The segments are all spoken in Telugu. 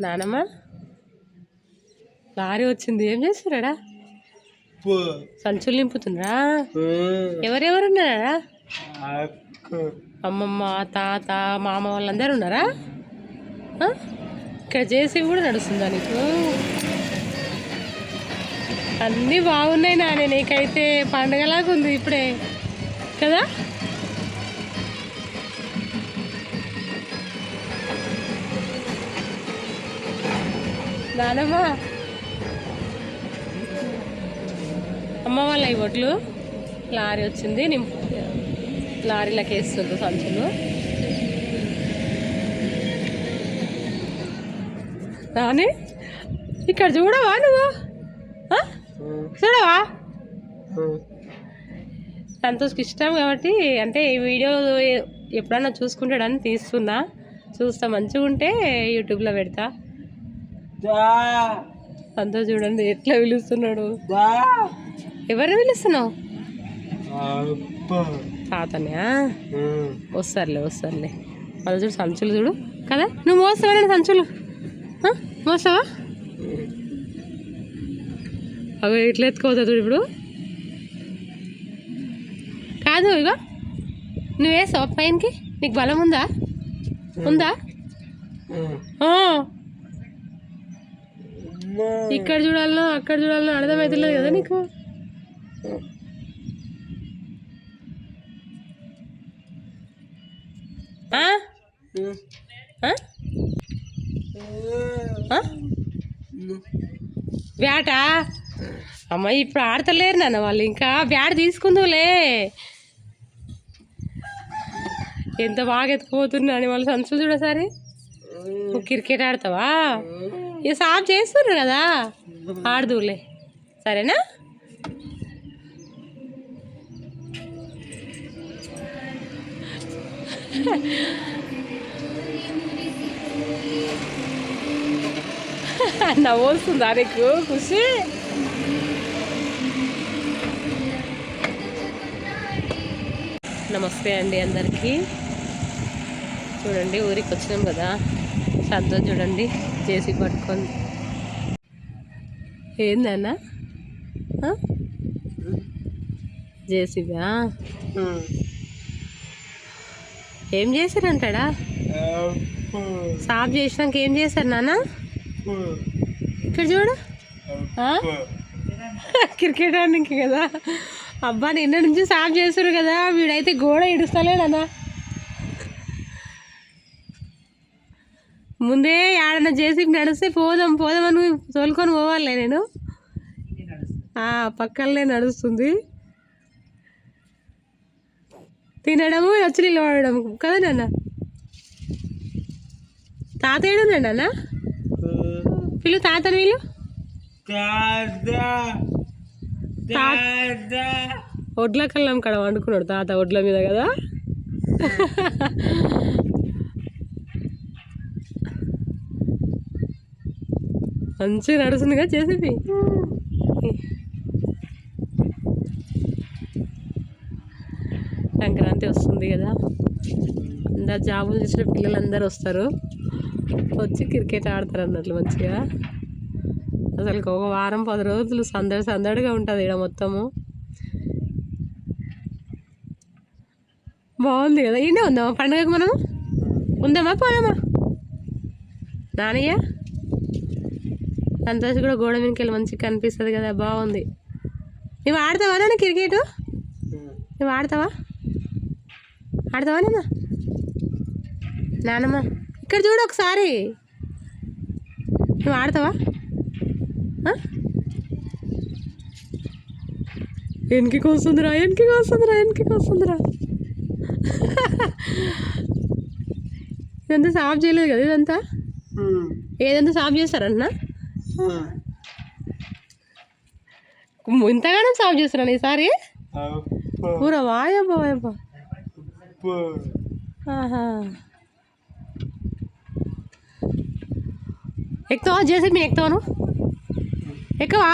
నానమ్మ? లారీ వచ్చింది. ఏం చేస్తున్నాడా? సంచులు నింపుతుండ్రా? ఎవరెవరు ఉన్నారా అమ్మమ్మ తాత మామ వాళ్ళందరూ ఉన్నారా? ఇక్కడ జేసీ కూడా నడుస్తుందా నీకు? అన్నీ బాగున్నాయి నానే. నీకైతే పండగలాగా ఉంది ఇప్పుడే. కదా? నానమ్మ. అమ్మ వాళ్ళ ఈ ఒట్లు లారీ వచ్చింది నిం లారీలకు వేస్తుంది సంచులు. రాని ఇక్కడ చూడవా నువ్వు? చూడవా? సంతోష్కి ఇష్టం కాబట్టి అంటే ఈ వీడియో ఎప్పుడన్నా చూసుకుంటాడని తీస్తున్నా. చూస్తా మంచిగా ఉంటే యూట్యూబ్లో పెడతా. సంతోష్ చూడండి ఎట్లా పిలుస్తున్నాడు? ఎవరిని పిలుస్తున్నావు? తాతనే వస్తారులే వస్తారులే. వాళ్ళు చూడు సంచులు చూడు. కదా? నువ్వు మోస్తావా సంచులు? మోస్తావా? అవి ఎట్లా ఎత్తుకోవద్దు చూడు ఇప్పుడు? కాదు ఇగో. నువ్వు వేసావా పైనకి? నీకు బలం ఉందా? ఉందా. ఇక్కడ చూడాలనో అక్కడ చూడాలనో అర్థమవుతలేదు కదా నీకు? ఆ? బ్యాటా? అమ్మ ఇప్పుడు ఆడతలేరు నాన్న వాళ్ళు ఇంకా బ్యాట్ తీసుకుందులే ఎంత బాగా ఎత్తుకుపోతున్నా అని వాళ్ళు సంచులు చూడసారి నువ్వు క్రికెట్ ఆడతావా? ఇక సాఫ్ చేస్తున్నారు కదా? ఆడదులే సరేనా? నవ్వు వస్తుందా నీకు ఖుషి? నమస్తే అండి అందరికీ. చూడండి ఊరికి వచ్చినాం కదా. సంతోష్ చూడండి చేసి పట్టుకొని. ఏందన్నా జేసీబా ఏం చేశారంటాడా? సాఫ్ చేసినాక ఏం చేశారు నాన్న? ఇక్కడ చూడు. క్రికెట్ ఆడడానికి కదా. అబ్బా నిన్న నుంచి సాఫ్ చేశారు కదా వీడైతే గోడ ఇడుస్తలేడన్నా ముందే ఏడన్నా చేసి నడిస్తే పోదాం పోదాం అని తోలుకొని పోవాలే నేను. పక్కనే నడుస్తుంది. తినడము వచ్చి నిలబడడం కదా నాన్న? తాత ఏడున్నాడు అన్న పిలు తాత వీళ్ళు? ఒడ్ల కల్లం కడ వండుకున్నాడు తాత ఒడ్ల మీద కదా? మంచిగా నడుస్తుందిగా కదా చేసేది. సంక్రాంతి వస్తుంది కదా. అందరు జాబులు చేసిన పిల్లలందరూ వస్తారు. వచ్చి క్రికెట్ ఆడతారు అన్నట్లు మంచిగా. అసలు ఒక వారం పది రోజులు సందడి సందడిగా ఉంటుంది ఇక్కడ మొత్తము. బాగుంది కదా. ఈయనే ఉందామా పండుగకు మనం ఉందామా పోదామా? నానయ్య? సంతోష్ కూడా గోడ మీదకి వెళ్ళి మంచిగా కనిపిస్తుంది కదా బాగుంది. నువ్వు ఆడతావా నాన్న క్రికెట్? నువ్వు ఆడతావా? ఆడతావా నాన్న? నానమ్మ ఇక్కడ చూడు ఒకసారి. నువ్వు ఆడతావా? వెనక్కి వస్తుందిరా వెనక్కి వస్తుందిరా వెనక్కి వస్తుందిరా ఇదంతా సాఫ్ చేయలేదు కదా ఇదంతా? ఏదంతా సాఫ్ చేస్తారన్నా? ఇంతగానో సాఫ్ చేస్తున్నాను ఈసారి పూర వాయబ్బా వాయబ్బా. ఆహా. ఎక్కుతావా చేసి మీ ఎక్కుతావాను ఎక్కువా?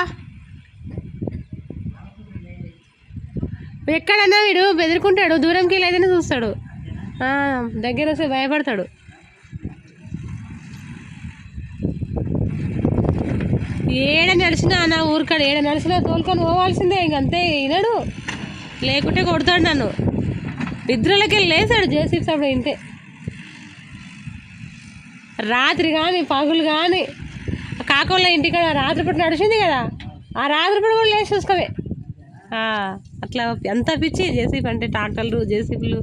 ఎక్కడన్నా వీడు బెదిరుకుంటాడు దూరంకి వెళ్ళి అయితేనే చూస్తాడు. దగ్గర వస్తే భయపడతాడు. ఏడ నడిచినా నా ఊరికాడ ఏడ నడిచినా తోలుకొని పోవాల్సిందే ఇంక అంతే వినడు. లేకుంటే కొడతాడు నన్ను. నిద్రలోకి వెళ్ళి లేసాడు జేసీ సభ ఇంతే రాత్రి కానీ పగులు కానీ కాకోళ్ళ ఇంటికాడ రాత్రిపూట నడిచింది కదా ఆ రాత్రిపూట కూడా లేచి చూసుకోవే. అట్లా ఎంత పిచ్చి జేసీపీ అంటే ట్రాక్టర్లు జేసీపీలు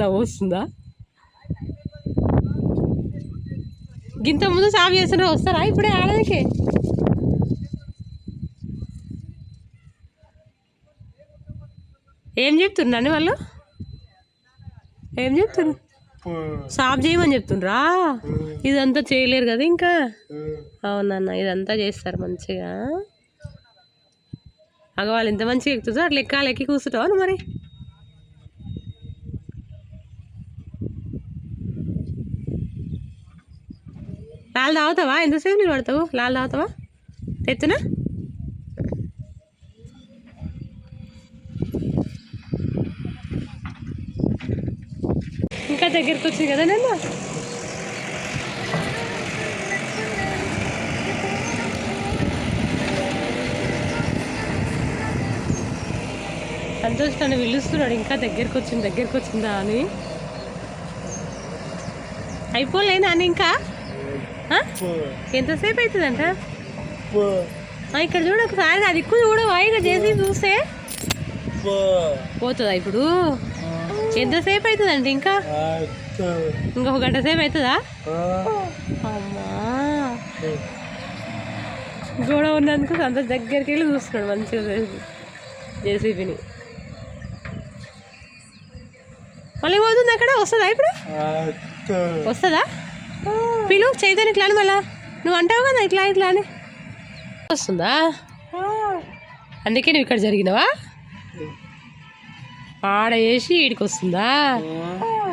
నవ్వు వస్తుందా? గింత ముందు సాగు చేస్తున్నా వస్తారా? ఇప్పుడే ఆడడానికి ఏం చెప్తున్నాను వాళ్ళు? ఏం చెప్తున్నారు సాఫ్ చేయమని చెప్తుండ్రా? ఇదంతా చేయలేరు కదా ఇంకా? అవునన్న ఇదంతా చేస్తారు మంచిగా. అగ వాళ్ళు ఇంత మంచిగా ఎక్కుతుందో అట్లా ఎక్కాలి ఎక్కి కూర్చుంటావు మరి? లాల్ తాగుతావా? ఎంతసేపు నీళ్ళు పడతావు? లాల్ తాగుతావా? తెత్తునా? ఇంకా దగ్గరికి వచ్చింది కదా నేను సంతోష్ నన్ను పిలుస్తున్నాడు ఇంకా దగ్గరికి వచ్చింది దగ్గరికి వచ్చిందా అని. అయిపోలేనా అని ఇంకా? ఎంతసేపు అవుతుందంట ఇక్కడ చూడు ఒకసారి అది ఎక్కువ చూడు వాయిగా చేసి చూస్తే. పోతుందా ఇప్పుడు? ఎంతసేపు అవుతుందండి ఇంకా? ఇంకొక గంట సేపు అవుతుందా అమ్మా. గోడ ఉన్నందుకు అంత దగ్గరికి వెళ్ళి చూస్తున్నాడు మంచిగా జేసీబీని. మళ్ళీ పోతుంది అక్కడ? వస్తుందా ఇప్పుడు? వస్తుందా? పిలు చైతన్య ఇట్లా అని మళ్ళా. నువ్వు అంటావు కదా ఇట్లా ఇట్లా అని. వస్తుందా? అందుకే నువ్వు ఇక్కడ జరిగినవా? ఆడ వేసి ఈడికి వస్తుందా?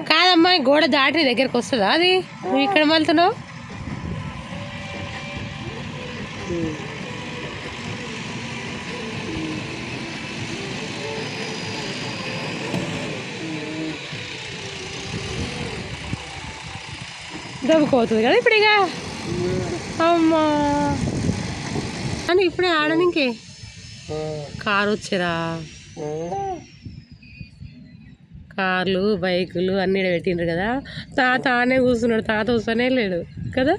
కాదమ్మా గోడ దాటి దగ్గరికి వస్తుందా అది? నువ్వు ఇక్కడ వెళ్తున్నావు దెబ్బకోతుంది కదా ఇప్పుడు ఇక అమ్మా. అని ఇప్పుడే ఆడనికే కారు వచ్చారా కార్లు బైకులు అన్నీ పెట్టిండ్రు కదా. తాత ఆనే కూర్చున్నాడు. తాత వస్తూనే లేడు కదా?